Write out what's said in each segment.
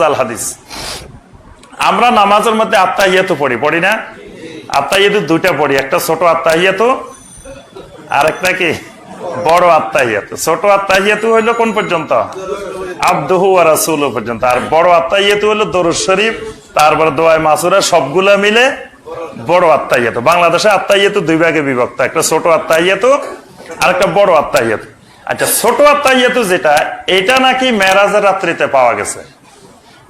জাল হাদিস। আমরা নামাজের মধ্যে আত্মাহিয়াতু পড়ি পড়ি না? আত্মাহিয়াতু দুইটা পড়ি, একটা ছোট আত্মাহিয়াতু আর একটা কি? বড় আত্মাহিয়াতু ছোট আত্মাহিয়াতু হইল কোন পর্যন্ত? আব্দুহু আর রাসূল পর্যন্ত। আর বড় হইল শরীফ, তারপর দোয়ায় মাসুরা, সবগুলা মিলে বড় আত্মাহিয়াতু বাংলাদেশে আত্মাহিয়াতু দুই ভাগে বিভক্ত, একটা ছোট আত্মাহিয়াতু আর একটা বড় আত্মাহিয়াতু আচ্ছা ছোট আত্মাহিয়াতু যেটা, এটা নাকি মেরাজের রাত্রিতে পাওয়া গেছে।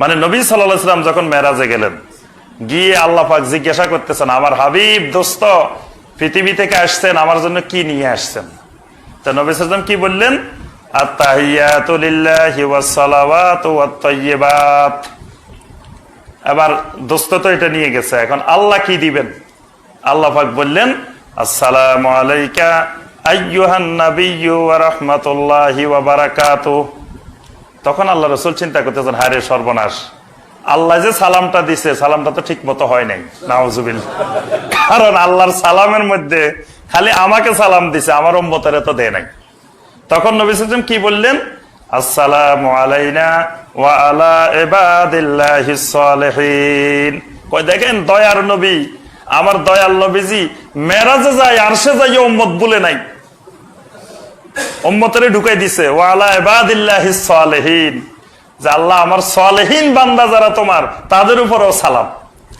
মানে নবী সাল্লাম যখন মেরাজে গেলেন, গিয়ে আল্লাহ পাক জিজ্ঞাসা করতেছেন, আমার হাবিব, দোস্ত, পৃথিবী থেকে আসছেন, আমার জন্য কি নিয়ে আসছেন? তো নবী সাল্লাম কি বললেন? এবার দোস্ত তো এটা নিয়ে গেছে, এখন আল্লাহ কি দিবেন? আল্লাহ পাক বললেন, আসসালামু আলাইকা আইয়ুহান নাবিয়্যু ওয়া রাহমাতুল্লাহি ওয়া বারাকাতুহু। তখন আল্লাহ রসুল চিন্তা করতেছেন হারে সর্বনাশ। আল্লাহ যে সালামটা দিছে, সালামটা তো ঠিক মতো হয় নাই। নাওজুবিল কারণ আল্লাহর সালামের মধ্যে খালি আমাকে সালাম দিছে, আমার উম্মতের তো দেয় নাই। তখন নবী সাল্লাম কি বললেন? আসসালামু আলাইনা দেখেন, দয়ার নবী, আমার দয়াল নবীজি মেরাজে যায়, আরশে যাই উম্মত বলে নাই। উম্মতরে ঢুকাই দিছে আল্লাহ আমার সালেহিন বান্দা যারা তোমার, তাদের উপরও সালাম।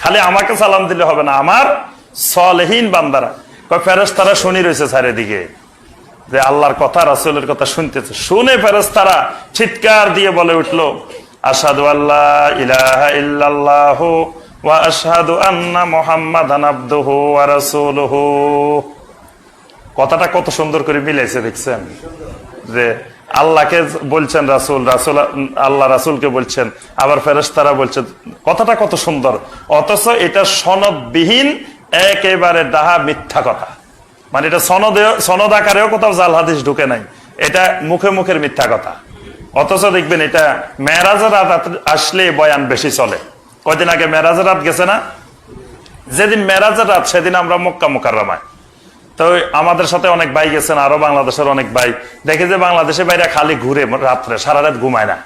খালি আমাকে সালাম দিলে হবে না, আমার সালেহিন বান্দারা। ফেরেশতারা শুনি রয়েছে চারিদিকে। যে আল্লাহর কথা, রাসূলের কথা শুনতেছে। শুনে ফেরেশতারা চিৎকার দিয়ে বলে উঠল, আশহাদু আল্লাহ ইলাহা ওয়া আশহাদু আন্না মুহাম্মাদান আবদুহু ওয়া কথাটা কত সুন্দর করে মিলাইছে, দেখছেন? যে আল্লাহকে বলছেন রাসুল রাসুল, আল্লাহ রাসুলকে বলছেন, আবার ফেরেশতারা বলছেন কথাটা কত সুন্দর। অথচ এটা সনদবিহীন, একেবারে ডাহা মিথ্যা কথা। মানে এটা সনদে, সনদ আকারেও কোথাও জাল হাদিস ঢুকে নাই। এটা মুখে মুখের মিথ্যা কথা। অথচ দেখবেন এটা মেরাজের রাত আসলে বয়ান বেশি চলে। কয়দিন আগে মেরাজের রাত গেছে না? যেদিন মেরাজের রাত, সেদিন আমরা মক্কা মোকাররমায়। তো আমাদের সাথে অনেক ভাই গেছেন, আরও বাংলাদেশের অনেক ভাই। দেখে যে বাংলাদেশে খালি ঘুরে রাত্রে, সারা রাত ঘুমায় না।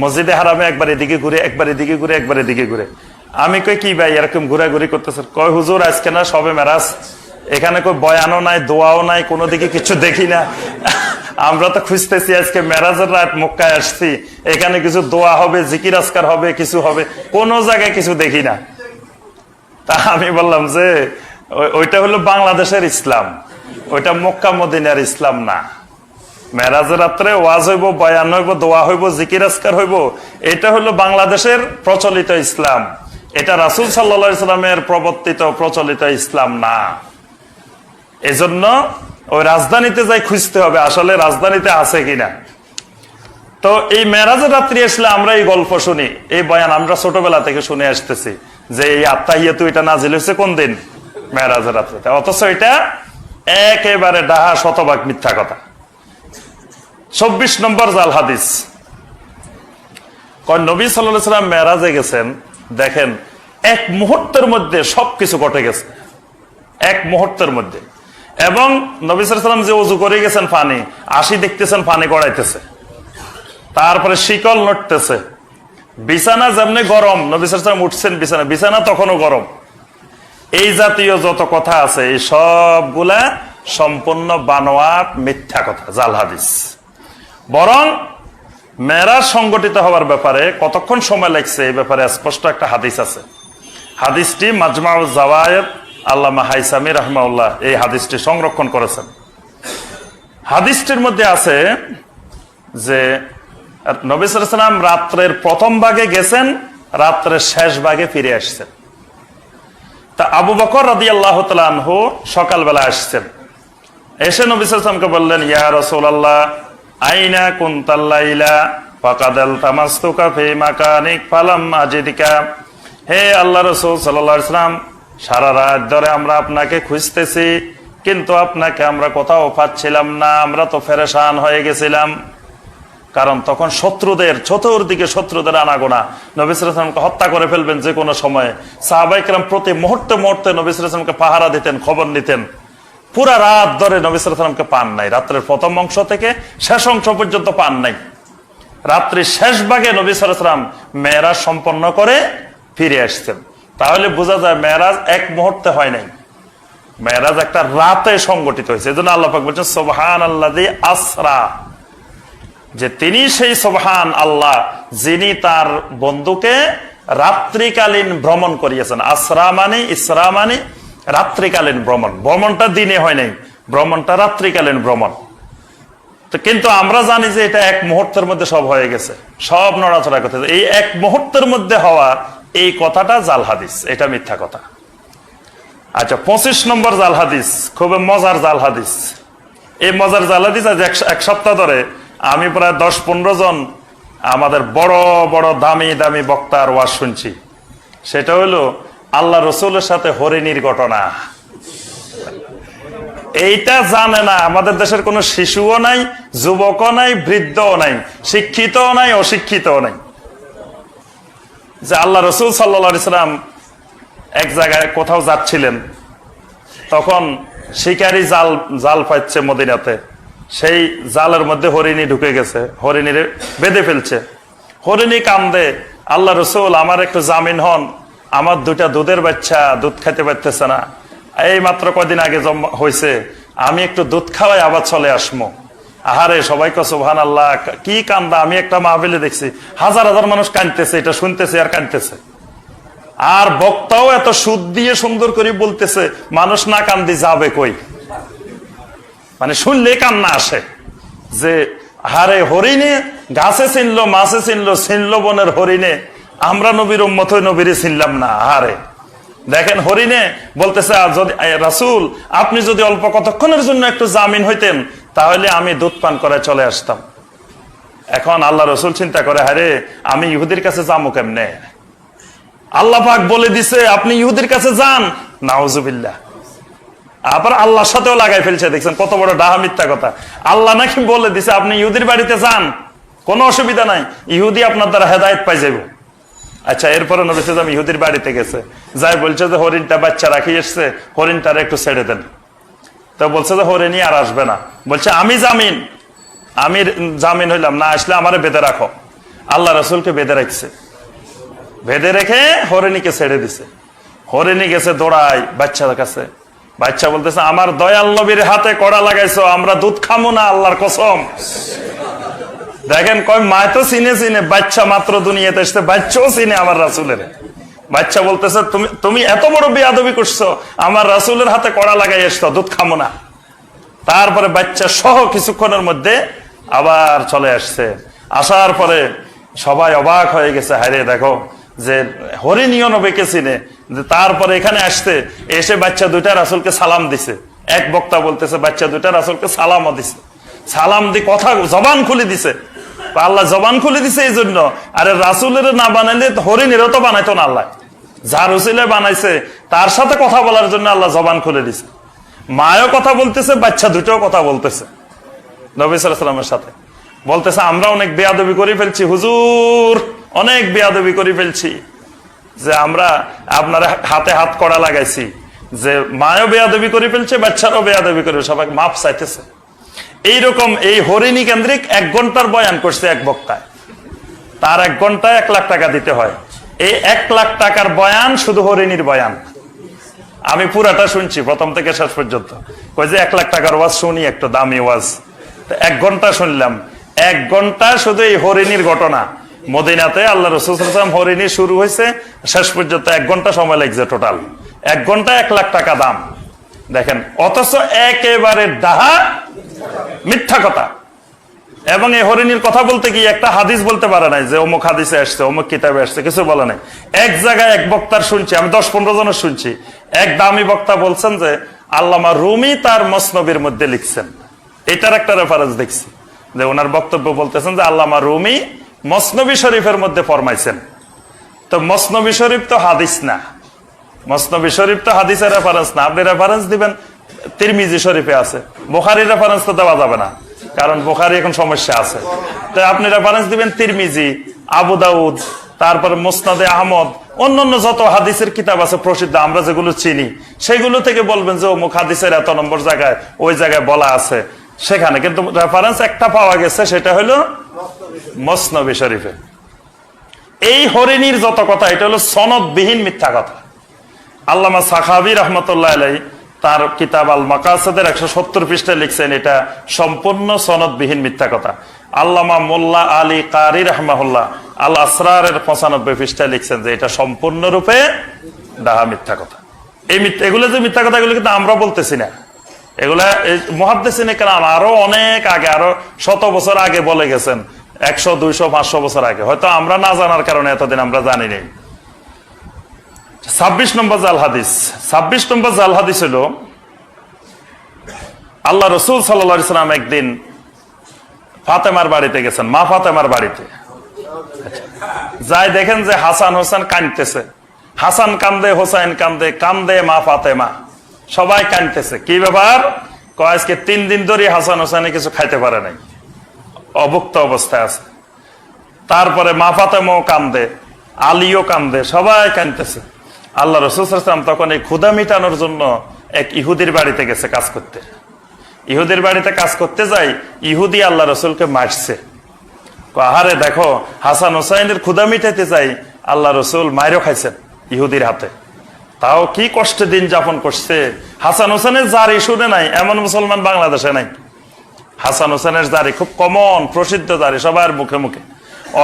মসজিদে হারামে একবার এদিকে ঘুরে, একবার এদিকে ঘুরে, একবার এদিকে ঘুরে। আমি কই, কি ভাই, এরকম ঘোরাঘুরি করতেছে কয়, হুজুর, আজকে না সবে মেরাজ। এখানে কই বয়ানও নাই, দোয়াও নাই, কোনো দিকে কিছু দেখি না। আমরা তো খুঁজতেছি আজকে মেরাজের রাত, মক্কায় আসছি। এখানে কিছু দোয়া হবে, জিকির আসকার হবে, কিছু হবে, কোনো জায়গায় কিছু দেখি না। তা আমি বললাম যে ওইটা হলো বাংলাদেশের ইসলাম। ওইটা মক্কা মদিনার ইসলাম না। মেরাজের রাত্রে ওয়াজ হইব, বয়ান হইব, দোয়া হইব, জিকির আসকার হইব, এটা হলো বাংলাদেশের প্রচলিত ইসলাম। এটা রাসুল সাল্লা ইসলামের প্রবর্তিত প্রচলিত ইসলাম না। এজন্য ওই রাজধানীতে যাই খুঁজতে হবে, আসলে রাজধানীতে আছে কিনা। তো এই মেরাজের রাত্রি আসলে আমরা এই গল্প শুনি, এই বয়ান আমরা ছোটবেলা থেকে শুনে আসতেছি যে এই আত্মাহিয়াতু এটা নাজিল হয়েছে কোন দিন? মেরাজের রাত্রিতে অথচ এটা একেবারে ডাহা শতভাগ মিথ্যা কথা। চব্বিশ নম্বর জাল হাদিস। নবী সাল্লাহ সাল্লাম মেরাজে গেছেন, দেখেন, এক মুহূর্তের মধ্যে সবকিছু ঘটে গেছে। এক মুহূর্তের মধ্যে। এবং নবী সাল্লাম যে উজু করে গেছেন পানি আসি দেখতেছেন পানি গড়াইতেছে। তারপরে শিকল নড়তেছে। বিছানা যেমনি গরম, নবী সাল্লাম উঠছেন বিছানা বিছানা তখনও গরম। এই জাতীয় যত কথা আছে, এই সবগুলা সম্পূর্ণ বানোয়াট, মিথ্যা কথা, জাল হাদিস। বরং মেরাজ সংগঠিত হওয়ার ব্যাপারে কতক্ষণ সময় লাগছে, এই ব্যাপারে স্পষ্ট একটা হাদিস আছে। হাদিসটি মাজমাউ জাওয়ায়েদ আল্লামা হাইসামি রহমাউল্লাহ এই হাদিসটি সংরক্ষণ করেছেন। হাদিসটির মধ্যে আছে যে, নবী সাল্লাম রাত্রের প্রথম ভাগে গেছেন, রাত্রের শেষ ভাগে ফিরে আসছেন। তা আবু বকর রাদি আল্লাহ তালহু সকালবেলা আসছেন। এসে নবী সাল্লামকে বললেন, ইয়া রসুল আল্লাহ আইনা কুন্তাল্লাইলা ফাকাদাল তামাস্তুকা ফি মাকানিক, ফালাম আজিদিকা। হে আল্লাহ রসুল সাল্লাল্লাহু সাল্লাম সারা রাত ধরে আমরা আপনাকে খুঁজতেছি, কিন্তু আপনাকে আমরা কোথাও পাচ্ছিলাম না, আমরা তো ফেরেশান হয়ে গেছিলাম। কারণ তখন শত্রুদের চতুর্দিকে শত্রুদের আনাগোনা। নবিসামকে হত্যা করে ফেলবেন যে কোনো সময়ে। সাহাবাইকরাম প্রতি মুহূর্তে মুহূর্তে নবিসামকে পাহারা দিতেন, খবর নিতেন। পুরা রাত ধরে নবিসামকে পান নাই। রাত্রের প্রথম অংশ থেকে শেষ অংশ পর্যন্ত পান নাই। রাত্রি শেষ ভাগে নবী মেয়েরাজ সম্পন্ন করে ফিরে আসছেন। তাহলে বোঝা যায় মেয়েরাজ এক মুহূর্তে হয় নাই। মেয়েরাজ একটা রাতে সংগঠিত হয়েছে। এই জন্য আল্লাহ বলছেন সোবহান আল্লাহ আসরা। যে তিনি সেই সোবহান আল্লাহ যিনি তার বন্ধুকে রাত্রিকালীন ভ্রমণ করিয়েছেন। আসরা মানে ইসরা মানে রাত্রিকালীন ভ্রমণ। ভ্রমণটা দিনে হয় নাই, ভ্রমণটা রাত্রিকালীন ভ্রমণ। তো কিন্তু আমরা জানি যে এটা এক মুহূর্তের মধ্যে সব হয়ে গেছে, সব নড়াচড়া করতে এই এক মুহূর্তের মধ্যে হওয়া এই কথাটা জাল হাদিস, এটা মিথ্যা কথা। আচ্ছা পঁচিশ নম্বর জাল হাদিস, খুব মজার জাল হাদিস। এই মজার জাল হাদিস আজ এক সপ্তাহ ধরে আমি প্রায় দশ পনেরো জন আমাদের বড় বড়, দামি দামি বক্তার ওয়াজ শুনছি। সেটা হলো আল্লাহ রসুলের সাথে হরিণীর ঘটনা। এইটা জানে না। আমাদের দেশের কোনো শিশুও নাই, যুবকও নাই, বৃদ্ধও নাই, শিক্ষিতও নাই, অশিক্ষিতও নাই। যে আল্লাহ রসুল সাল্লা ইসলাম এক জায়গায় কোথাও যাচ্ছিলেন, তখন শিকারি জাল জাল পাচ্ছে মদিনাতে। সেই জালের মধ্যে হরিণী ঢুকে গেছে, হরিণীর বেঁধে ফেলছে। হরিণী কান্দে, আল্লাহ রসুল, আমার একটু জামিন হন। আমার দুইটা দুধের বাচ্চা দুধ খাইতে পারতেছে না। এই মাত্র কদিন আগে জন্ম হয়েছে, আমি একটু দুধ খাওয়াই আবার চলে আসমো। আহারে, সবাই সুবহান আল্লাহ কি কান্দা, আমি একটা মাহবিলে দেখছি, হাজার হাজার মানুষ কাঁদতেছে, এটা শুনতেছে আর কাঁদতেছে। আর বক্তাও এত সুদ দিয়ে সুন্দর করে বলতেছে, মানুষ না কান্দি, যাবে কই? মানে শুনলে কান্না আসে যে, হারে হরিণে, গাছে চিনলো, মাছে চিনলো চিনলো বনের হরিণে। আমরা নবীর হয়ে নবীরে চিনলাম না, হারে। দেখেন হরিণে বলতেছে যদি রাসুল, আপনি যদি অল্প কতক্ষণের জন্য একটু জামিন হইতেন, তাহলে আমি দুধ পান করে চলে আসতাম। এখন আল্লাহ রসুল চিন্তা করে, হারে, আমি ইহুদির কাছে যাব কেমনে? আল্লাহ পাক বলে দিছে, আপনি ইহুদির কাছে যান, নাউজুবিল্লাহ। আবার আল্লাহর সাথেও লাগাই ফেলছে, দেখছেন কত বড় ডাহা মিথ্যা কথা। আল্লাহ নাকি বলে দিছে, আপনি ইহুদির বাড়িতে যান, কোনো অসুবিধা নাই, ইহুদি আপনার দ্বারা হেদায়ত পাই যাব আচ্ছা এরপরে সাল্লাম ইহুদির বাড়িতে গেছে। যাই বলছে যে, হরিণটা বাচ্চা রাখি এসছে, হরিণটার একটু ছেড়ে দেন। তো বলছে যে, হরিণই আর আসবে না। বলছে, আমি জামিন। আমি জামিন হইলাম, না আসলে আমারে বেঁধে রাখো। আল্লাহ রসুলকে বেঁধে রাখছে। বেঁধে রেখে হরিণীকে ছেড়ে দিছে। হরিণী গেছে দৌড়াই বাচ্চার কাছে। বাচ্চা বলতেছে, আমার দয়াল নবীর হাতে কড়া লাগাইছো, আমরা দুধ খামো না আল্লাহর কসম। দেখেন কয়, মা তো চিনে চিনে, বাচ্চা মাত্র দুনিয়াতে এসছে, বাচ্চাও চিনে আমার রাসুলের। বাচ্চা বলতেছে, তুমি তুমি এত বড় বেয়াদবি করছ, আমার রাসুলের হাতে কড়া লাগাই এসছো দুধ খামো না। তারপরে বাচ্চা সহ কিছুক্ষণের মধ্যে আবার চলে আসছে। আসার পরে সবাই অবাক হয়ে গেছে হারে দেখো যে হরিণীয় নবীকে চিনে যে তারপরে এখানে আসতে এসে বাচ্চা দুইটা রাসুলকে সালাম দিছে। এক বক্তা বলতেছে, বাচ্চা দুইটা রাসুলকে সালামও দিছে। সালাম দি কথা, জবান খুলে দিছে। আল্লাহ জবান খুলে দিছে এই জন্য। আরে রাসুলের না বানাইলে হরিণেরও তো বানাইতো না আল্লাহ। যার উসিলে বানাইছে, তার সাথে কথা বলার জন্য আল্লাহ জবান খুলে দিছে। মায়ও কথা বলতেছে, বাচ্চা দুটোও কথা বলতেছে। নবী সালামের সাথে। বলতেছে, আমরা অনেক বেয়াদবি করে ফেলছি, হুজুর, অনেক বেয়াদবি করে ফেলছি। যে আমরা আপনার হাতে হাত করা লাগাইছি, যে মায়ও বেয়াদবি করে ফেলছে, বাচ্চারাও বেয়াদবি করে সবাই মাপ চাইতেছে। এইরকম এই হরিণী কেন্দ্রিক এক ঘণ্টার বয়ান করছে এক বক্তায়। তার এক ঘন্টায় এক লাখ টাকা দিতে হয়। এই এক লাখ টাকার বয়ান শুধু হরিণীর বয়ান। আমি পুরাটা শুনছি, প্রথম থেকে শেষ পর্যন্ত। কই যে এক লাখ টাকার ওয়াজ শুনি, একটু দামি ওয়াজ। এক ঘণ্টা শুনলাম। এক ঘণ্টা শুধু এই হরিণীর ঘটনা। মদিনাতে আল্লাহ রসুলাম হরিণী শুরু হয়েছে, শেষ পর্যন্ত এক ঘণ্টা সময় লাগছে টোটাল এক ঘণ্টা এক লাখ টাকা দাম। দেখেন, অথচ একেবারে ডাহা, মিথ্যা কথা। এবং এই হরিণীর কথা বলতে গিয়ে একটা হাদিস বলতে পারে নাই যে অমুক হাদিসে আসছে, অমুক কিতাবে আসছে, কিছু বলে নাই। এক জায়গায় এক বক্তার শুনছি, আমি দশ পনেরো জনের শুনছি, এক দামি বক্তা বলছেন যে, আল্লামা রুমি তার মসনবীর মধ্যে লিখছেন। এটার একটা রেফারেন্স দেখছি। যে ওনার বক্তব্য বলতেছেন যে, আল্লামা রুমি মসনবী শরীফের মধ্যে ফরমাইছেন। তো মসনবী শরীফ তো হাদিস না। মসনবী শরীফ তো হাদিসের রেফারেন্স না। আপনি রেফারেন্স দিবেন, তিরমিজি শরীফে আছে। বোখারির রেফারেন্স তো দেওয়া যাবে না, কারণ বোখারি এখন সমস্যা আছে। তো আপনি রেফারেন্স দিবেন তিরমিজি, আবু দাউদ, তারপর মুসনাদে আহমদ, অন্যান্য যত হাদিসের কিতাব আছে প্রসিদ্ধ, আমরা যেগুলো চিনি, সেগুলো থেকে বলবেন যে অমুক হাদিসের এত নম্বর জায়গায়, ওই জায়গায় বলা আছে। সেখানে কিন্তু রেফারেন্স একটা পাওয়া গেছে, সেটা হলো মসনবী শরীফে। এই হরিণীর যত কথা, এটা হলো সনদবিহীন মিথ্যা কথা। আল্লামা সাখাবি রহমতুল্লাহ আলাই তার কিতাব আল মাকাসেদের একশো সত্তর পৃষ্ঠায় লিখছেন, এটা সম্পূর্ণ সনদবিহীন মিথ্যা কথা। আল্লামা মোল্লা আলী কারি রহমাহুল্লাহ আল আসরারের পঁচানব্বই পৃষ্ঠায় লিখছেন যে, এটা সম্পূর্ণরূপে ডাহা মিথ্যা কথা। এই মিথ্যা এগুলো যে মিথ্যা কথা এগুলো কিন্তু আমরা বলতেছি না। এগুলা মহাদ্দেশিনে কেরাম আরও অনেক আগে, আরও শত বছর আগে বলে গেছেন, একশো, দুইশো, পাঁচশো বছর আগে। হয়তো আমরা না জানার কারণে এতদিন আমরা জানি নেই। ছাব্বিশ নম্বর জাল হাদিস। ছাব্বিশ নম্বর জাল হাদিস হলো আল্লাহ রসুল সাল্লাম একদিন ফাতেমার বাড়িতে গেছেন। মা ফাতেমার বাড়িতে। যাই দেখেন যে হাসান হোসেন কানতেছে হাসান কান্দে, হোসাইন কান্দে কান্দে মা ফাতেমা। সবাই কানতেছে। কি ব্যাপার? আজকে তিন দিন ধরে হাসান হোসেনে কিছু খাইতে পারে নাই। অভুক্ত অবস্থায় আছে। তারপরে মা ফাতেমাও কান্দে, আলীও কান্দে, সবাই কানতেছে। আল্লাহ রসুলাম তখন এই ক্ষুদা মিটানোর জন্য এক ইহুদির বাড়িতে গেছে কাজ করতে। ইহুদির বাড়িতে কাজ করতে যাই, ইহুদি আল্লাহ রসুলকে মারছে। আহারে দেখো, হাসান হোসাইনের ক্ষুদা মিটাইতে চাই আল্লাহ রসুল মায়েরও খাইছেন ইহুদির হাতে। তাও কি কষ্টে দিন যাপন করছে? হাসান হোসেনের জারি শুনে নাই, এমন মুসলমান বাংলাদেশে নাই। হাসান হোসেনের জারি খুব কমন প্রসিদ্ধ জারি সবার মুখে মুখে।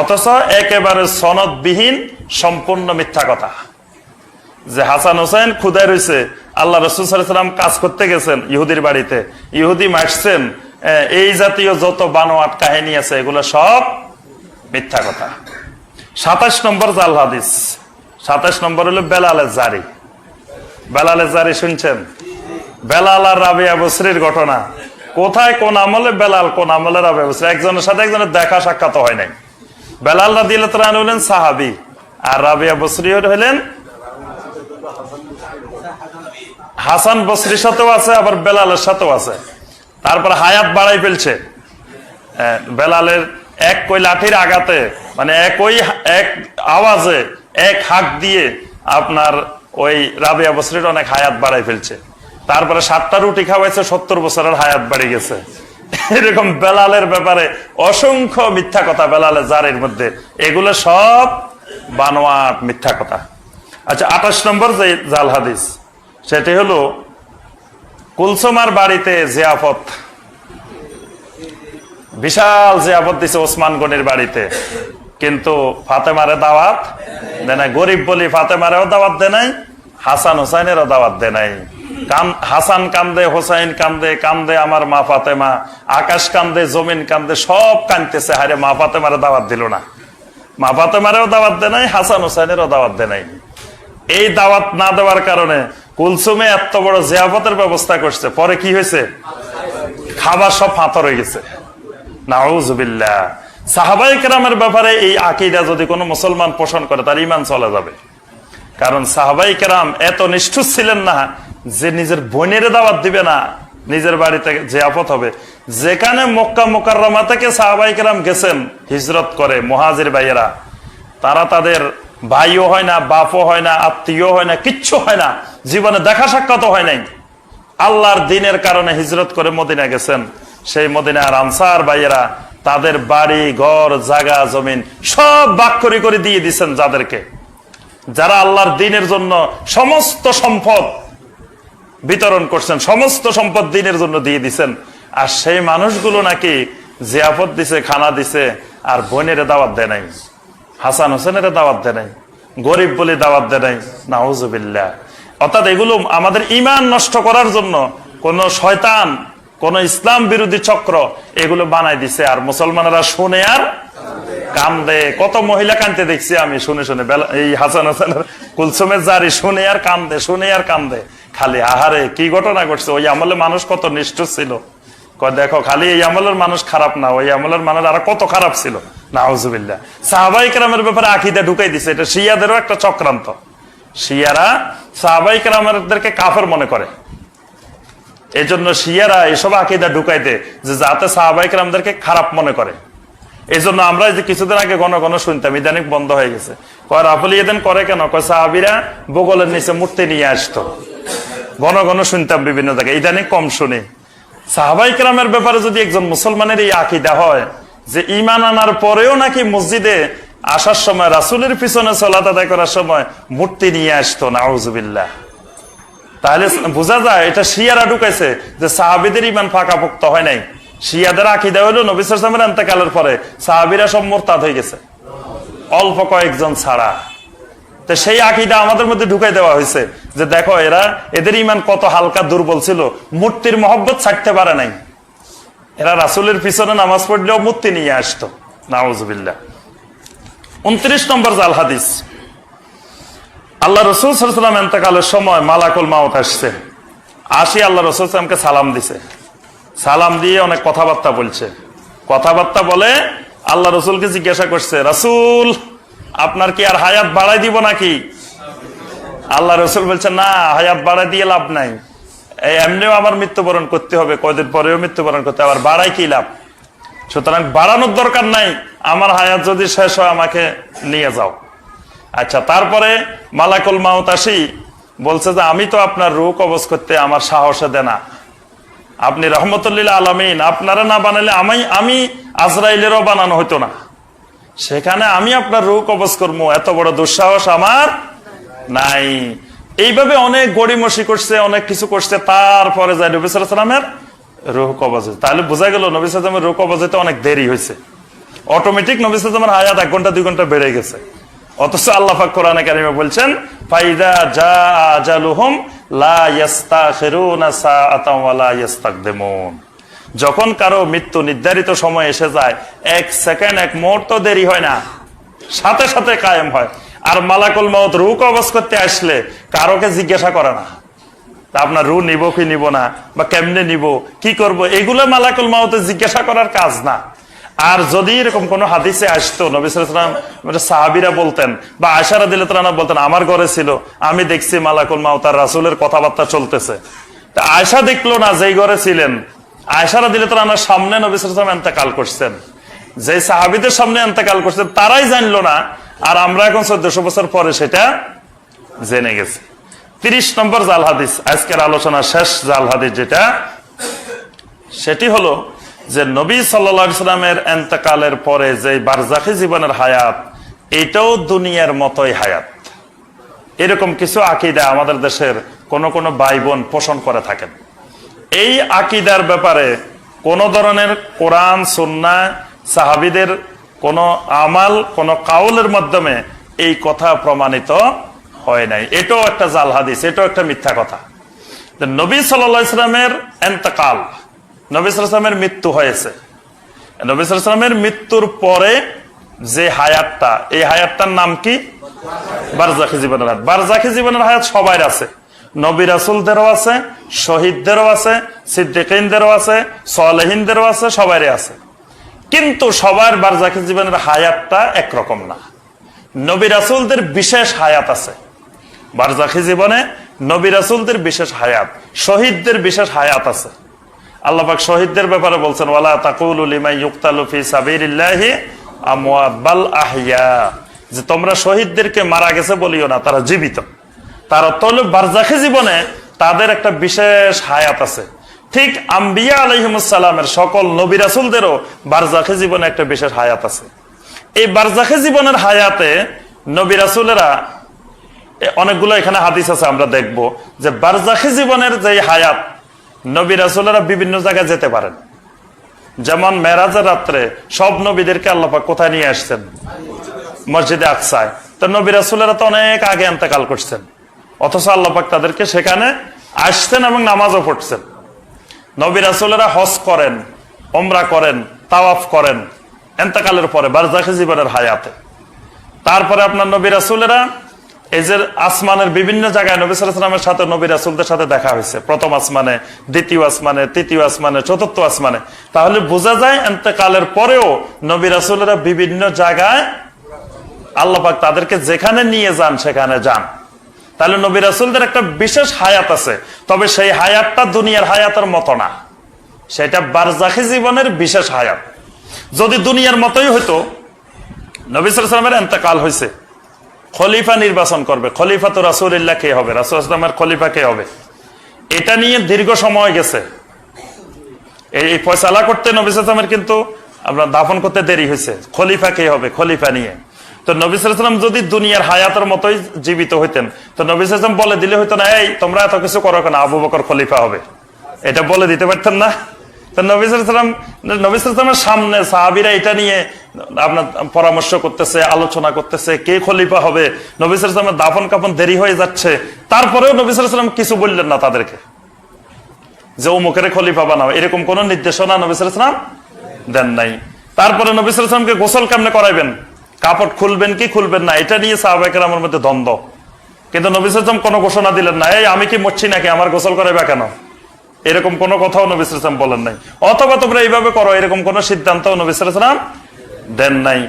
অথচ একেবারে সনদবিহীন, সম্পূর্ণ মিথ্যা কথা। যে হাসান হোসেন খুদায় রয়েছে আল্লাহ রসুলাম কাজ করতে গেছেন ইহুদির বাড়িতে। ইহুদি মারছেন এই জাতীয় যত বানোয়াট কাহিনী আছে, এগুলো সব মিথ্যা কথা। সাতাশ নম্বর জাল হাদিস। সাতাশ নম্বর হলো বেলালের জারি। বেলালের জারি শুনছেন? বেলাল আর রাবিয়া বসরির ঘটনা। কোথায় কোন আমলে বেলাল, কোন আমলে রাবিয়া বসরি একজনের সাথে একজনের দেখা সাক্ষাৎ হয় নাই। বেলাল রাদিল হলেন সাহাবি, আর রাবিয়া বসরি হলেন হাসান বসরির সাথেও আছে, আবার বেলালের সাথেও আছে। তারপর হায়াত বাড়াই ফেলছে। বেলালের এক কই লাঠির আঘাতে মানে একই এক আওয়াজে এক হাক দিয়ে আপনার ওই রাবিয়া বসরির অনেক হায়াত বাড়াই ফেলছে। তারপরে সাতটা রুটি খাওয়াইছে, সত্তর বছরের হায়াত বাড়ি গেছে। এরকম বেলালের ব্যাপারে অসংখ্য মিথ্যা কথা বেলালে জারের মধ্যে। এগুলো সব বানোয়াট মিথ্যা কথা। আচ্ছা আঠাশ নম্বর যে জাল হাদিস, সেটি হলো, কুলসুমার বাড়িতে জিয়াফত। বিশাল জিয়াফত দিছে ওসমান গনির বাড়িতে। কিন্তু ফাতেমারে দাওয়াত দে নাই। গরিব বলি ফাতেমারেও দাওয়াত দে নাই, হাসান হোসাইনেরও দাওয়াত দে নাই। হাসান কান্দে, হোসাইন কান্দে কান্দে আমার মা ফাতেমা, আকাশ কান্দে, জমিন কান্দে, সব কানতেছে হারে মা ফাতেমারে দাওয়াত দিল না। মা ফাতেমারেও দাওয়াত দে নাই, হাসান হোসাইনেরও দাওয়াত দে নাই। এই দাওয়াত না দেওয়ার কারণে কুলসুমে এত বড় জিয়াফতের ব্যবস্থা করছে, পরে কি হয়েছে? খাবার সব ফাতর হয়ে গেছে। নাউজবিল্লা সাহাবাই ব্যাপারে এই আকিদা যদি কোনো মুসলমান পোষণ করে, তার ইমান চলে যাবে। কারণ সাহাবাই এত নিষ্ঠুর ছিলেন না যে নিজের বোনের দাওয়াত দিবে না, নিজের বাড়িতে যে আপদ হবে। যেখানে মক্কা মোকাররমা থেকে গেছেন, হিজরত করে মহাজির ভাইয়েরা, তারা তাদের ভাইও হয় না, বাপও হয় না আত্মীয় হয় না, কিচ্ছু হয় না, জীবনে দেখা সাক্ষাৎ হয় নাই। আল্লাহর দিনের কারণে হিজরত করে মদিনা গেছেন। সেই মদিনার আনসার ভাইয়েরা তাদের বাড়ি, ঘর জাগা জমিন সব বাক করে করে দিয়ে দিচ্ছেন যাদেরকে। যারা আল্লাহর দিনের জন্য সমস্ত সম্পদ বিতরণ করছেন, সমস্ত সম্পদ দিনের জন্য দিয়ে দিচ্ছেন আর সেই মানুষগুলো নাকি জিয়াফত দিছে, খানা দিছে, আর বোনের দাওয়াত দেয় নাই। হাসান হোসেনের দাওয়াত দেয় নাই। গরিব বলে দাওয়াত দেয় নাই। নাউজুবিল্লা অর্থাৎ এগুলো আমাদের ইমান নষ্ট করার জন্য কোন শয়তান কোন ইসলাম বিরোধী চক্র এগুলো বানাই দিছে, আর মুসলমানেরা শুনে আর কান্দে। কত মহিলা কানতে দেখছি আমি, শুনে শুনে। এই হাসান হাসানের কুলসুমের জারি শুনে আর কান্দে, শুনে আর কান্দে। খালি আহারে, কি ঘটনা ঘটছে? ওই আমলে মানুষ কত নিষ্ঠুর ছিল। দেখো, খালি এই আমলের মানুষ খারাপ না, ওই আমলের মানুষ আর কত খারাপ ছিল। নাউজুবিল্লা সাহাবাই কেরামের ব্যাপারে আকিদা ঢুকাই দিছে, এটা শিয়াদেরও একটা চক্রান্ত। শিয়ারা সাহাবাই কেরামেরদেরকে কাফের মনে করে। এই জন্য শিয়ারা এসব আকিদা ঢুকাইতে যে যাতে সাহাবাই কেরামদেরকে খারাপ মনে করে। এই জন্য আমরা যে কিছুদিন আগে ঘন ঘন শুনতাম ইদানিক বন্ধ হয়ে গেছে। কয়, রাফুল ইয়েদিন করে কেন? কয়, সাহাবিরা বগলের নিচে মূর্তি নিয়ে আসতো। ঘন ঘন শুনতাম বিভিন্ন জায়গায়। ইদানিক কম শুনি। সাহাবাই কেরামের ব্যাপারে যদি একজন মুসলমানের এই আকিদা হয়, যে ইমান আনার পরেও নাকি মসজিদে আসার সময়, রাসুলের পিছনে সলাত আদায় করার সময় মূর্তি নিয়ে আসতো, নাউজুবিল্লাহ। তাহলে বোঝা যায়, এটা শিয়ারা ঢুকাইছে যে সাহাবিদের ইমান ফাঁকা ফাঁকাপোক্ত হয় নাই। শিয়াদের আকিদা হইল নবিসের এন্তেকালের পরে সাহাবিরা সব মোরতাদ হয়ে গেছে। অল্প কয়েকজন ছাড়া। তো সেই আকিদা আমাদের মধ্যে ঢুকাই দেওয়া হয়েছে যে দেখো, এরা এদের ইমান কত হালকা দুর্বল ছিল। মূর্তির মহব্বত ছাড়তে পারে নাই। এরা রাসুলের পিছনে নামাজ পড়লেও মূর্তি নিয়ে আসতো। নাউজবিল্লা উনত্রিশ নম্বর জাল হাদিস। আল্লাহ রসুল সাল্লাম এন্তকালের সময় মালাকুল মাউত আসছে। আসি আল্লাহ রসুল সালামকে সালাম দিছে। সালাম দিয়ে অনেক কথাবার্তা বলছে। কথাবার্তা বলে আল্লাহ রসুলকে জিজ্ঞাসা করছে, রাসুল, আপনার কি আর হায়াত বাড়াই দিব নাকি? আল্লাহ রসুল বলছে, না, হায়াত বাড়াই দিয়ে লাভ নাই। এমনিও আমার মৃত্যুবরণ করতে হবে, কয়দিন পরেও মৃত্যুবরণ করতে। আবার বাড়াই কি লাভ? সুতরাং বাড়ানোর দরকার নাই, আমার হায়াত যদি শেষ হয় আমাকে নিয়ে যাও। আচ্ছা তারপরে মালাকুল মাউত আসি, বলছে যে আমি তো আপনার রূপ কবজ করতে আমার সাহসে দেনা। আপনি রহমতুল্লিল আলমিন, আপনারা না বানালে আমি আমি আজরাইলেরও বানানো হইতো না। সেখানে আমি আপনার রূপ কবজ করব এত বড় দুঃসাহস আমার নাই। এইভাবে অনেক গড়িমসি করছে, অনেক কিছু করছে, তারপরে যায় নবী সালামের রুহ কবজ তাহলে বোঝা গেল নবী সালামের রুহ কবজ অনেক দেরি হয়েছে অটোমেটিক নবী সালামের হায়াত এক ঘণ্টা, দুই ঘণ্টা বেড়ে গেছে। অথচ আল্লাহ কোরআনে কারিমে বলছেন, ফাইদা যা আজালুহুম যখন কারও মৃত্যু নির্ধারিত সময় এসে যায়, এক সেকেন্ড, এক মুহূর্ত দেরি হয় না, সাথে সাথে কায়েম হয়। আর মালাকুল মত রু কবজ করতে আসলে কারোকে জিজ্ঞাসা করে না। আপনার রু নিব কি নিব না? বা কেমনে নিব? কি করব? এগুলো মালাকুল মাউতে জিজ্ঞাসা করার কাজ না। আর যদি এরকম কোন হাদিসে আসতো নবিসাম সাহাবিরা বলতেন বা আশারা দিলে তারা বলতেন, আমার ঘরে ছিল, আমি দেখছি মালাকুল মাউ তার রাসুলের কথাবার্তা চলতেছে। তা আয়সা দেখল না যেই ঘরে ছিলেন। আয়সারা দিলে তারা সামনে নবিসাম এন্তেকাল করছেন। যে সাহাবিদের সামনে এন্তেকাল করছেন তারাই জানলো না। আর আমরা এখন চোদ্দশো বছর পরে সেটা জেনে গেছি। তিরিশ নম্বর জাল হাদিস, আজকের আলোচনা শেষ জাল হাদিস যেটা, সেটি হলো যে নবী সাল্লামের এন্তকালের পরে যে বারজাখি জীবনের হায়াত, এটাও দুনিয়ার মতোই হায়াত। এরকম কিছু আকিদা আমাদের দেশের কোন কোন ভাই বোন পোষণ করে থাকেন। এই আকিদার ব্যাপারে কোন ধরনের কোরআন, সুন্না, সাহাবিদের কোনো আমাল, কোনো কাউলের মাধ্যমে এই কথা প্রমাণিত হয় নাই। এটাও একটা জাল হাদিস, এটাও একটা মিথ্যা কথা। নবী সাল্লা ইসলামের এন্তকাল নবী সালামের মৃত্যু হয়েছে। নবী সালামের মৃত্যুর পরে যে হায়াতটা, এই হায়াতটার নাম কি? বারজাখি জীবনের হায়াত। বারজাখি জীবনের হায়াত সবাই আছে। নবী রাসুলদেরও আছে, শহীদদেরও আছে সিদ্দিকদেরও আছে, সলেহিনদেরও আছে সবারই আছে। কিন্তু সবার বারজাখি জীবনের হায়াতটা একরকম না। নবী রাসুলদের বিশেষ হায়াত আছে। বারজাখি জীবনে নবী রাসুলদের বিশেষ হায়াত, শহীদদের বিশেষ হায়াত আছে। আল্লাহাক শহীদদের ব্যাপারে বলছেন তাকুল যে তোমরা শহীদদেরকে মারা গেছে বলিও না, তারা জীবিত। তার অর্থ হলো, বারজাখি জীবনে তাদের একটা বিশেষ হায়াত আছে। ঠিক আম্বিয়া আলহিমুসালামের সকল নবী রাসুলদেরও বারজাখি জীবনে একটা বিশেষ হায়াত আছে। এই বারজাখি জীবনের হায়াতে নবী রাসুলেরা অনেকগুলো এখানে হাদিস আছে, আমরা দেখব যে বারজাখি জীবনের যে হায়াত নবী রাসুলেরা বিভিন্ন জায়গায় যেতে পারেন। যেমন মেরাজের রাত্রে সব নবীদেরকে আল্লাপাক কোথায় নিয়ে আসছেন? মসজিদে আকসায়। তো নবী রাসুলেরা তো অনেক আগে এন্তেকাল করছেন। অথচ আল্লাপাক তাদেরকে সেখানে আসছেন এবং নামাজও পড়ছেন। নবী রাসুলেরা হজ করেন ওমরা করেন, তাওয়াফ করেন এন্তেকালের পরে বারজাখি জীবনের হায়াতে। তারপরে আপনার নবী রাসুলেরা এই যে আসমানের বিভিন্ন জায়গায় নবী সালামের সাথে, নবী রাসুলদের সাথে দেখা হয়েছে। প্রথম আসমানে, দ্বিতীয় আসমানে, তৃতীয় আসমানে, চতুর্থ আসমানে। তাহলে বোঝা যায় এতেকালের পরেও নবী রাসুলেরা বিভিন্ন জায়গায় আল্লাপাক তাদেরকে যেখানে নিয়ে যান, সেখানে যান। তাহলে নবী রাসুলদের একটা বিশেষ হায়াত আছে। তবে সেই হায়াতটা দুনিয়ার হায়াতের মতো না। সেটা বারজাখি জীবনের বিশেষ হায়াত। যদি দুনিয়ার মতোই হইতো, নবী সালামের এতেকাল হয়েছে খলিফা নির্বাচন করবে। খলিফা তো রাসুল্লাহ কে হবে? রাসুলের খলিফা কে হবে? এটা নিয়ে দীর্ঘ সময় গেছে। এই ফয়সালা করতে নবিসের কিন্তু আপনার দাফন করতে দেরি হয়েছে। খলিফা কে হবে? খলিফা নিয়ে। তো নবী সাল্লাম যদি দুনিয়ার হায়াতের মতোই জীবিত হইতেন, তো নবী সাল্লাম বলে দিলে হইতো না, এই, তোমরা এত কিছু করো কেন? আবু বকর খলিফা হবে। এটা বলে দিতে পারতেন না? তো নবী সাল্লাম নবী সামনে সাহাবিরা এটা নিয়ে আপনার পরামর্শ করতেছে, আলোচনা করতেছে, কে খলিফা হবে। নবী সাল্লামের দাফন কাফন দেরি হয়ে যাচ্ছে। তারপরেও নবী সাল্লাম কিছু বললেন না তাদেরকে। যে অমুকের খলিফা বানাও, এরকম কোন নির্দেশনা নবী সাল্লাম দেন নাই। তারপরে নবী সাল্লামকে গোসল কেমনে করাইবেন? কাপড় খুলবেন কি খুলবেন না, এটা নিয়ে সাহাবাহিকের আমার মধ্যে দ্বন্দ্ব। কিন্তু নবী সাল্লাম কোনো ঘোষণা দিলেন না, এই আমি কি মরছি নাকি? আমার গোসল করাইবা কেন? এরকম কোন কথাও নবী সাল্লাম বলেন নাই। অথবা তোমরা এইভাবে করো, এরকম কোন সিদ্ধান্ত নবী সাল্লাম দেন নাই।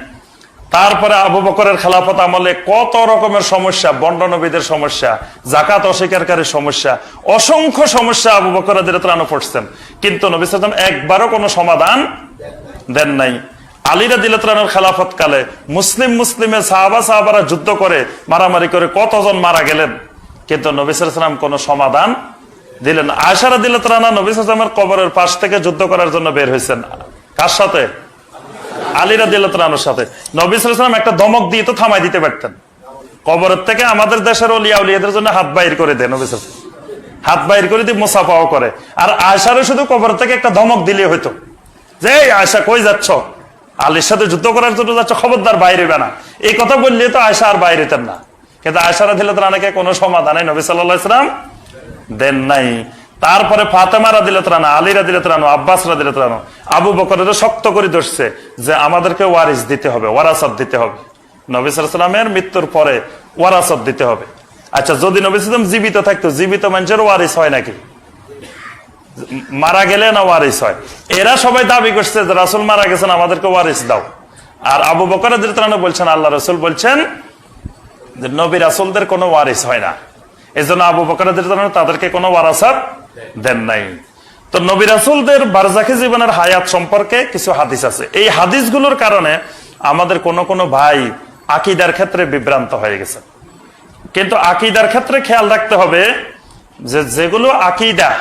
তারপরে আবু বকরের খেলাফত আমলে কত রকমের সমস্যা, বন্ড নবীদের সমস্যা জাকাত অস্বীকারীর সমস্যা, অসংখ্য সমস্যা আবু বকরাদের ত্রাণ পড়ছেন। কিন্তু নবী সাল্লাম একবারও কোনো সমাধান দেন নাই। আলীরা দিলত্রানের খেলাফত কালে মুসলিম মুসলিমে সাহাবা সাহাবারা যুদ্ধ করে, মারামারি করে কতজন মারা গেলেন? কিন্তু নবী সাল্লাম কোনো সমাধান দিলেন। আয়সারা দিলত্রানা নবী সাল্লামের কবরের পাশ থেকে যুদ্ধ করার জন্য বের হয়েছেন। কার সাথে? আলীরা দিল্লার সাথে। নবী সাল্লাম একটা ধমক দিয়ে তো থামাই দিতে পারতেন। কবরের থেকে আমাদের দেশের অলিয়া উলিয়াদের জন্য হাত বাইর করে দেন নবী সাল্লাম। হাত বাইর করে দিয়ে মুসাফাও করে। আর আয়সারও শুধু কবর থেকে একটা ধমক দিলে হইতো। যে আয়সা কই যাচ্ছ? আলীর সাথে যুদ্ধ করার জন্য যাচ্ছ, খবরদার বাইরে না এই কথা বললে তো আয়সা আর বাইরেতেন না। কিন্তু আয়সারা দিলে তো অনেকে কোনো সমাধান নবী সাল্লাহ ইসলাম দেন নাই। তারপরে ফাতেমা রাদিলত রানা আলী রাদিলত রানো আব্বাস রাদিলত রানো আবু বকরের শক্ত করে ধরছে যে আমাদেরকে ওয়ারিস দিতে হবে, ওয়ারাসত দিতে হবে। নবী সালামের মৃত্যুর পরে ওয়ারাসত দিতে হবে। আচ্ছা যদি নবী সালাম জীবিত থাকতো, জীবিত মানুষের ওয়ারিস হয় নাকি? মারা গেলে না ওয়ারিস হয়? এরা সবাই দাবি করছে যে রাসুল মারা গেছেন, আমাদেরকে ওয়ারিস দাও। আর আবু বকর বলছেন আল্লাহ রসুল বলছেন যে নবী রাসুলদের কোনো ওয়ারিস হয় না। এই জন্য আবু জন্য তাদেরকে কোনো ওয়ারাসাত দেন নাই। তো নবী রাসুলদের বারজাখি জীবনের হায়াত সম্পর্কে কিছু হাদিস আছে। এই হাদিসগুলোর কারণে আমাদের কোনো কোনো ভাই আকিদার ক্ষেত্রে বিভ্রান্ত হয়ে গেছে। কিন্তু আকিদার ক্ষেত্রে খেয়াল রাখতে হবে যে যেগুলো আকিদা,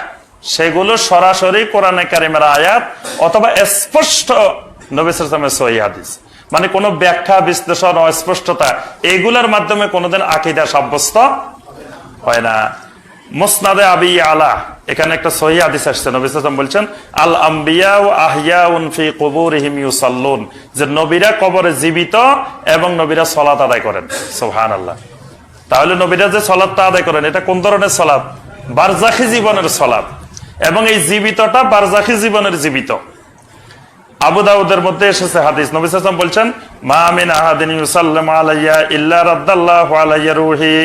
সেগুলো সরাসরি কোরআনে কারিমের আয়াত অথবা স্পষ্ট নবিসের সহি হাদিস। মানে কোনো ব্যাখ্যা, বিশ্লেষণ, অস্পষ্টতা এগুলোর মাধ্যমে কোনোদিন আকিদা সাব্যস্ত হয় না। মুসনাদে আবি আলা, এখানে একটা সহি হাদিস আসছে, নবী সাল্লাম বলছেন, আল আম্বিয়া আহিয়া উনফি কবুরহিম ইউসাল্লুন, যে নবীরা কবরে জীবিত এবং নবীরা সলাত আদায় করেন। সোহান আল্লাহ তাহলে নবীরা যে সলাদটা আদায় করেন, এটা কোন ধরনের সলাপ বারজাখি জীবনের সলাপ এবং এই জীবিতটা বারজাখি জীবনের জীবিত। আবু দাউদের মধ্যে এসেছে হাদিস, নবী সাল্লাম বলছেন, মা আমিন আহাদিন ইউসাল্লাম আলাইয়া ইল্লা রাদ্দাল্লাহু আলাইয়া রুহি।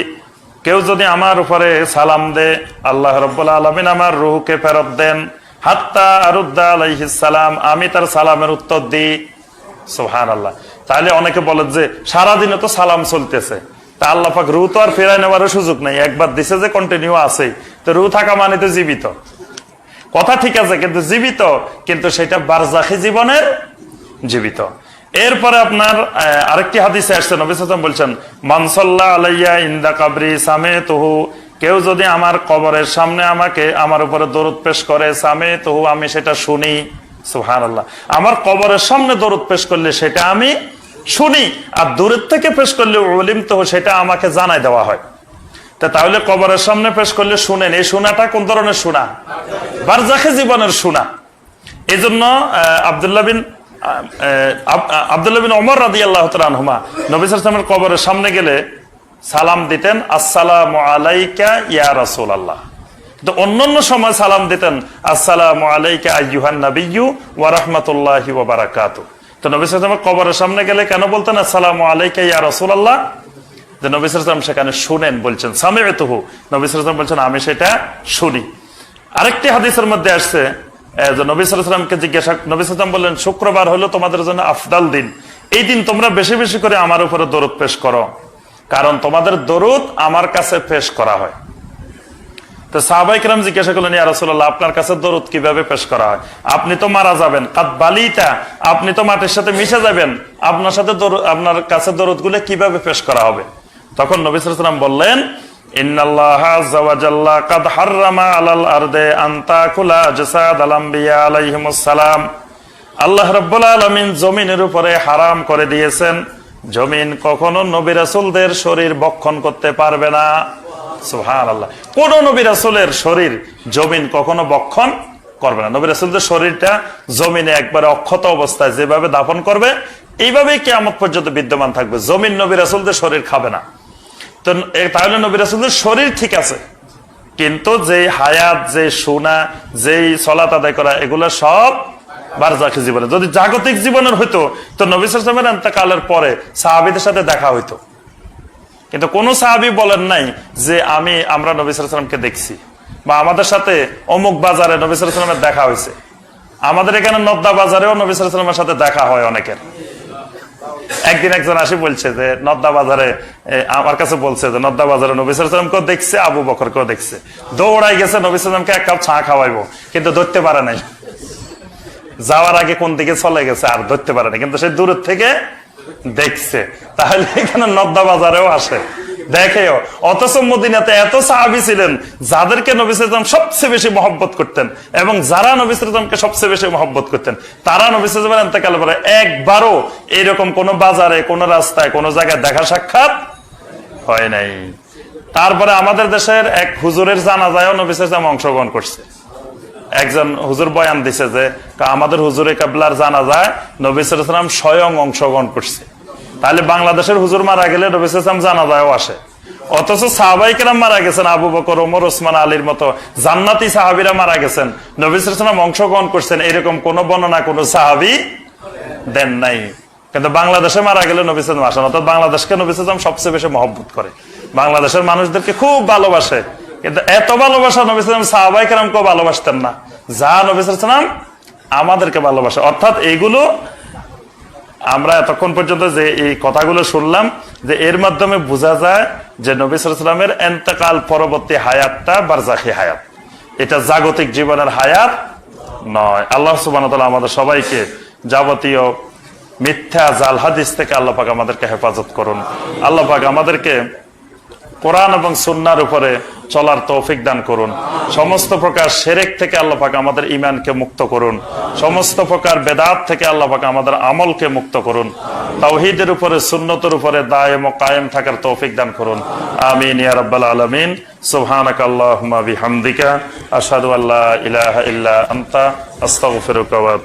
কেউ যদি আমার উপরে সালাম দে, আল্লাহ রব্বুল্লা আলমিন আমার রুহকে ফেরত দেন। হাত্তা আরুদ্দা আলাইহিস সালাম, আমি তার সালামের উত্তর দিই। সোহান আল্লাহ তাহলে অনেকে বলে যে, সারাদিনে তো সালাম চলতেছে। তা আল্লাহ পাক রু তো আর ফেরাই নেওয়ারও সুযোগ নেই। একবার দিছে যে কন্টিনিউ আছে তো রু থাকা মানে তো জীবিত। কথা ঠিক আছে, কিন্তু জীবিত, কিন্তু সেটা বারজাখি জীবনের জীবিত। এরপরে আপনার আরেকটি হাদিসে আসছে, নবী বলছেন মানসল্লাহ আলাইয়া ইন্দা কাবরি সামে তহু কেউ যদি আমার কবরের সামনে আমাকে আমার উপরে দরুদ পেশ করে সামে তহু আমি সেটা শুনি সুহান আল্লাহ আমার কবরের সামনে দরুদ পেশ করলে সেটা আমি শুনি, আর দূরের থেকে পেশ করলে অলিম তহু সেটা আমাকে জানাই দেওয়া হয়। তাহলে কবরের সামনে পেশ করলে শুনেন, এই শোনাটা কোন ধরনের শোনা? বারজাখে জীবনের শোনা। এই জন্য আবদুল্লাহ বিন আবদুল্লাহ বিন অমর রাদি আল্লাহ আনহুমা, নবী সালামের কবরের সামনে গেলে সালাম দিতেন, আসসালাম আলাইকা ইয়া রাসুল আল্লাহ তো অন্যান্য সময় সালাম দিতেন, আসসালাম আলাইকা আইয়ুহান নাবিয়্যু ওয়া রাহমাতুল্লাহি ওয়া বারাকাতু তো নবী সালামের কবরের সামনে গেলে কেন বলতেন, আসসালাম আলাইকা ইয়া রাসুল আল্লাহ যে নবী সালাম সেখানে শুনেন, বলছেন সামে তুহু নবী সালাম বলছেন, আমি সেটা শুনি। আরেকটি হাদিসের মধ্যে আসছে নবী জিজ্ঞাসা নবী বললেন, শুক্রবার হলো তোমাদের জন্য আফদাল দিন। এই দিন তোমরা বেশি বেশি করে আমার উপরে দরুদ পেশ করো। কারণ তোমাদের দরুদ আমার কাছে পেশ করা হয়। তো সাহাবাইকরাম জিজ্ঞাসা করলেন, ইয়া রাসূলুল্লাহ, আপনার কাছে দরুদ কীভাবে পেশ করা হয়? আপনি তো মারা যাবেন। কাদ বালিটা আপনি তো মাটির সাথে মিশে যাবেন। আপনার সাথে আপনার কাছে দরুদগুলো কীভাবে পেশ করা হবে? তখন নবী সাল্লাল্লাহু বললেন আল্লাহ রব্বুল আলমিন জমিনের উপরে হারাম করে দিয়েছেন। জমিন কখনো নবী শরীর বক্ষণ করতে পারবে না। সুহান আল্লাহ কোন নবী রাসুলের শরীর জমিন কখনো বক্ষণ করবে না। নবী শরীরটা জমিনে একবারে অক্ষত অবস্থায় যেভাবে দাফন করবে, এইভাবেই কেমন পর্যন্ত বিদ্যমান থাকবে। জমিন নবী শরীর খাবে না। তো তাহলে নবী শরীর ঠিক আছে। কিন্তু যে হায়াত যে সোনা, যেই সলাত আদায় করা, এগুলো সব বারজাকি জীবনে। যদি জাগতিক জীবনের হইতো, তো নবী সালামের কালের পরে সাহাবিদের সাথে দেখা হইতো। কিন্তু কোন সাহাবি বলেন নাই যে, আমি, আমরা নবী সালামকে দেখছি। বা আমাদের সাথে অমুক বাজারে নবী দেখা হয়েছে আমাদের এখানে নদ্দা বাজারেও নবী সালামের সাথে দেখা হয় অনেকের। একদিন একজন আসে বলছে যে, নদ্দা বাজারে আমার কাছে বলছে যে, নদ্দা বাজারে নবিসামকেও দেখছে, আবু বকরকেও দেখছে। দৌড়াই গেছে নবিসামকে এক কাপ ছা খাওয়াইবো, কিন্তু ধরতে পারে নাই। যাওয়ার আগে কোন দিকে চলে গেছে, আর ধরতে পারে না কিন্তু সে দূরের থেকে দেখছে। তাহলে এখানে নদ্দা বাজারেও আসে। দেখেও, অথচ মদিনাতে এত সাহাবি ছিলেন, যাদেরকে সবচেয়ে বেশি মহব্বত করতেন, এবং যারা সবচেয়ে বেশি মহব্বত করতেন, তারা এতেকাল পরে একবারও এরকম বাজারে রাস্তায় জায়গায় দেখা সাক্ষাৎ হয় নাই। তারপরে আমাদের দেশের এক হুজুরের অংশগ্রহণ করছে। একজন হুজুর বয়ান দিছে যে আমাদের হুজুরে কাবলার জানা যায় স্বয়ং অংশগ্রহণ করছে। তাহলে বাংলাদেশের হুজুর মারা গেলে নবী সালাম জানা যায়ও আসে। অথচ সাহাবাই কেরাম মারা গেছেন, আবু বকর, ওমর, ওসমান, আলীর মতো জান্নাতি সাহাবিরা মারা গেছেন। নবী সালাম অংশগ্রহণ করছেন, এরকম কোন বর্ণনা কোন সাহাবি দেন নাই। কিন্তু বাংলাদেশে মারা গেলে নবী সালাম আসেন, অর্থাৎ বাংলাদেশকে নবী সালাম সবচেয়ে বেশি মহব্বত করে। বাংলাদেশের মানুষদেরকে খুব ভালোবাসে। কিন্তু এত ভালোবাসা নবী সালাম সাহাবাই কেরামকেও ভালোবাসতেন না। যা নবী সালাম আমাদেরকে ভালোবাসে। অর্থাৎ এইগুলো আমরা এতক্ষণ পর্যন্ত যে এই কথাগুলো শুনলাম, যে এর মাধ্যমে বোঝা যায় যে নবী সালামের এন্তেকাল পরবর্তী হায়াতটা বারজাখি হায়াত। এটা জাগতিক জীবনের হায়াত নয়। আল্লাহ সুবান আমাদের সবাইকে যাবতীয় মিথ্যা জাল হাদিস থেকে আল্লাহ পাক আমাদেরকে হেফাজত করুন। আল্লাহ পাক আমাদেরকে কোরআন এবং সুন্নার উপরে চলার তৌফিক দান করুন। সমস্ত প্রকার সেরেক থেকে আল্লাহ পাক আমাদের ইমানকে মুক্ত করুন। সমস্ত প্রকার বেদাত থেকে আল্লাহ পাক আমাদের আমলকে মুক্ত করুন। তাওহিদের উপরে, সুন্নতের উপরে দায়েম ও কায়েম থাকার তৌফিক দান করুন। আমিন ইয়া রাব্বাল আলামিন। সুবহানাক আল্লাহুম্মা বিহামদিকা। আশহাদু আল্লা ইলাহা ইল্লা আনতা। আস্তাগফিরুকা ওয়া